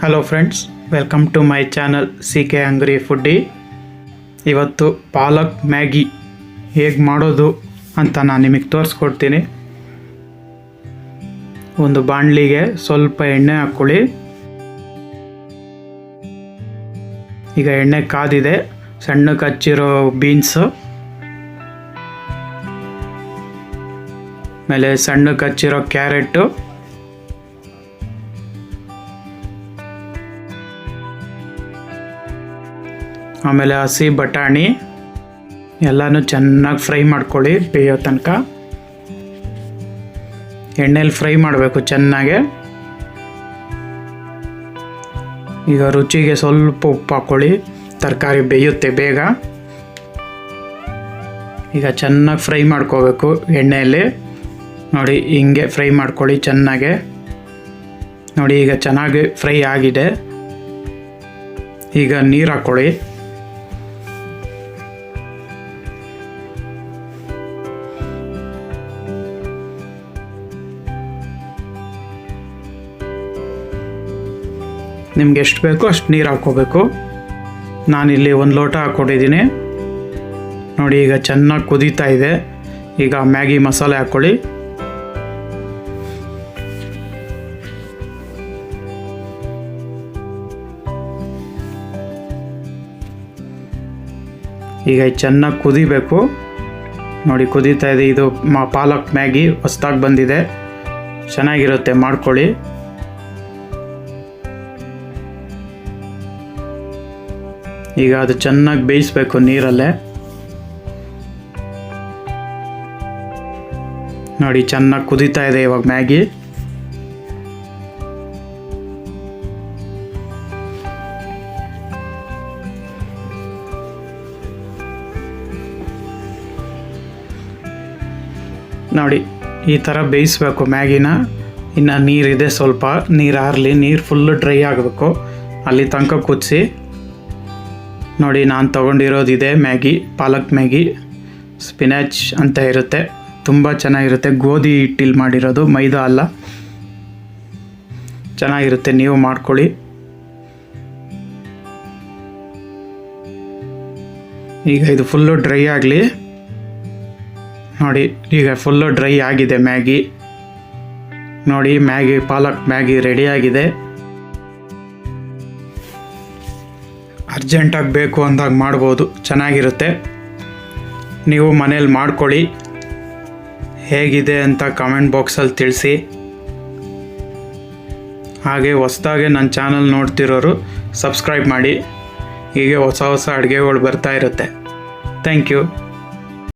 Hello friends welcome to my channel C K angry foodie ಇವತ್ತು palak Maggi ಹೇಗೆ ಮಾಡೋದು ಅಂತ ನಾನು ನಿಮಗೆ ತೋರಿಸ್ಕೊಡ್ತೀನಿ. ಒಂದು ಬಾಣಲಿಗೆ ಸ್ವಲ್ಪ ಎಣ್ಣೆ ಹಾಕ್ಕೊಳ್ಳಿ ಈಗ ಎಣ್ಣೆ ಕಾದಿದೆ ಸಣ್ಣ ಹಚ್ಚಿರೋ ಬೀನ್ಸು ಆಮೇಲೆ ಸಣ್ಣ ಹಚ್ಚಿರೋ ಕ್ಯಾರೆಟು ಆಮೇಲೆ ಹಸಿ ಬಟಾಣಿ ಎಲ್ಲನೂ ಚೆನ್ನಾಗಿ ಫ್ರೈ ಮಾಡ್ಕೊಳ್ಳಿ ಬೇಯೋ ತನಕ. ಎಣ್ಣೆಲಿ ಫ್ರೈ ಮಾಡಬೇಕು ಚೆನ್ನಾಗೆ. ಈಗ ರುಚಿಗೆ ಸ್ವಲ್ಪ ಉಪ್ಪು ಹಾಕ್ಕೊಳ್ಳಿ ತರಕಾರಿ ಬೇಯುತ್ತೆ ಬೇಗ. ಈಗ ಚೆನ್ನಾಗಿ ಫ್ರೈ ಮಾಡ್ಕೋಬೇಕು ಎಣ್ಣೆಯಲ್ಲಿ ನೋಡಿ ಹಿಂಗೆ ಫ್ರೈ ಮಾಡ್ಕೊಳ್ಳಿ ಚೆನ್ನಾಗೆ. ನೋಡಿ ಈಗ ಚೆನ್ನಾಗಿ ಫ್ರೈ ಆಗಿದೆ. ಈಗ ನೀರು ಹಾಕ್ಕೊಳ್ಳಿ ನಿಮ್ಗೆ ಎಷ್ಟು ಬೇಕೋ ಅಷ್ಟು ನೀರು ಹಾಕ್ಕೋಬೇಕು ನಾನಿಲ್ಲಿ ಒಂದು ಲೋಟ ಹಾಕ್ಕೊಂಡಿದ್ದೀನಿ. ನೋಡಿ, ಈಗ ಚೆನ್ನಾಗಿ ಕುದೀತಾ ಇದೆ. ಈಗ ಮ್ಯಾಗಿ ಮಸಾಲೆ ಹಾಕ್ಕೊಳ್ಳಿ ಈಗ ಚೆನ್ನಾಗಿ ಕುದಿಬೇಕು. ನೋಡಿ, ಕುದೀತಾ ಇದೆ. ಇದು ಮಾ, ಪಾಲಕ್ ಮ್ಯಾಗಿ ಹೊಸ್ದಾಗಿ ಬಂದಿದೆ. ಚೆನ್ನಾಗಿರುತ್ತೆ, ಮಾಡ್ಕೊಳ್ಳಿ. ಈಗ ಅದು ಚೆನ್ನಾಗಿ ಬೇಯಿಸ್ಬೇಕು ನೀರಲ್ಲೇ. ನೋಡಿ, ಚೆನ್ನಾಗಿ ಕುದೀತಾ ಇದೆ ಇವಾಗ ಮ್ಯಾಗಿ. ನೋಡಿ, ಈ ಥರ ಬೇಯಿಸ್ಬೇಕು ಮ್ಯಾಗಿನ. ಇನ್ನು ನೀರಿದೆ ಸ್ವಲ್ಪ. ನೀರು ಹಾರಲಿ ನೀರು ಫುಲ್ಲು ಡ್ರೈ ಆಗಬೇಕು. ಅಲ್ಲಿ ತನಕ ಕುದಿಸಿ. ನೋಡಿ, ನಾನು ತೊಗೊಂಡಿರೋದಿದೆ ಮ್ಯಾಗಿ, ಪಾಲಕ್ ಮ್ಯಾಗಿ, ಸ್ಪಿನಾಚ್ ಅಂತ ಇರುತ್ತೆ. ತುಂಬ ಚೆನ್ನಾಗಿರುತ್ತೆ. ಗೋಧಿ ಹಿಟ್ಟಿಲ್ಲಿ ಮಾಡಿರೋದು, ಮೈದಾ ಅಲ್ಲ. ಚೆನ್ನಾಗಿರುತ್ತೆ, ನೀವು ಮಾಡ್ಕೊಳ್ಳಿ. ಈಗ ಇದು ಫುಲ್ಲು ಡ್ರೈ ಆಗಲಿ. ನೋಡಿ, ಈಗ ಫುಲ್ಲು ಡ್ರೈ ಆಗಿದೆ ಮ್ಯಾಗಿ. ನೋಡಿ, ಮ್ಯಾಗಿ, ಪಾಲಕ್ ಮ್ಯಾಗಿ ರೆಡಿಯಾಗಿದೆ ಅರ್ಜೆಂಟಾಗಿ ಬೇಕು ಅಂದಾಗ ಮಾಡ್ಬೋದು. ಚೆನ್ನಾಗಿರುತ್ತೆ. ನೀವು ಮನೇಲಿ ಮಾಡ್ಕೊಳ್ಳಿ. ಹೇಗಿದೆ ಅಂತ ಕಮೆಂಟ್ ಬಾಕ್ಸಲ್ಲಿ ತಿಳಿಸಿ. ಹಾಗೆ ಹೊಸ್ದಾಗೆ ನನ್ನ ಚಾನಲ್ ನೋಡ್ತಿರೋರು ಸಬ್ಸ್ಕ್ರೈಬ್ ಮಾಡಿ. ಹೀಗೆ ಹೊಸ ಹೊಸ ಅಡುಗೆಗಳು ಬರ್ತಾ ಇರುತ್ತೆ. Thank you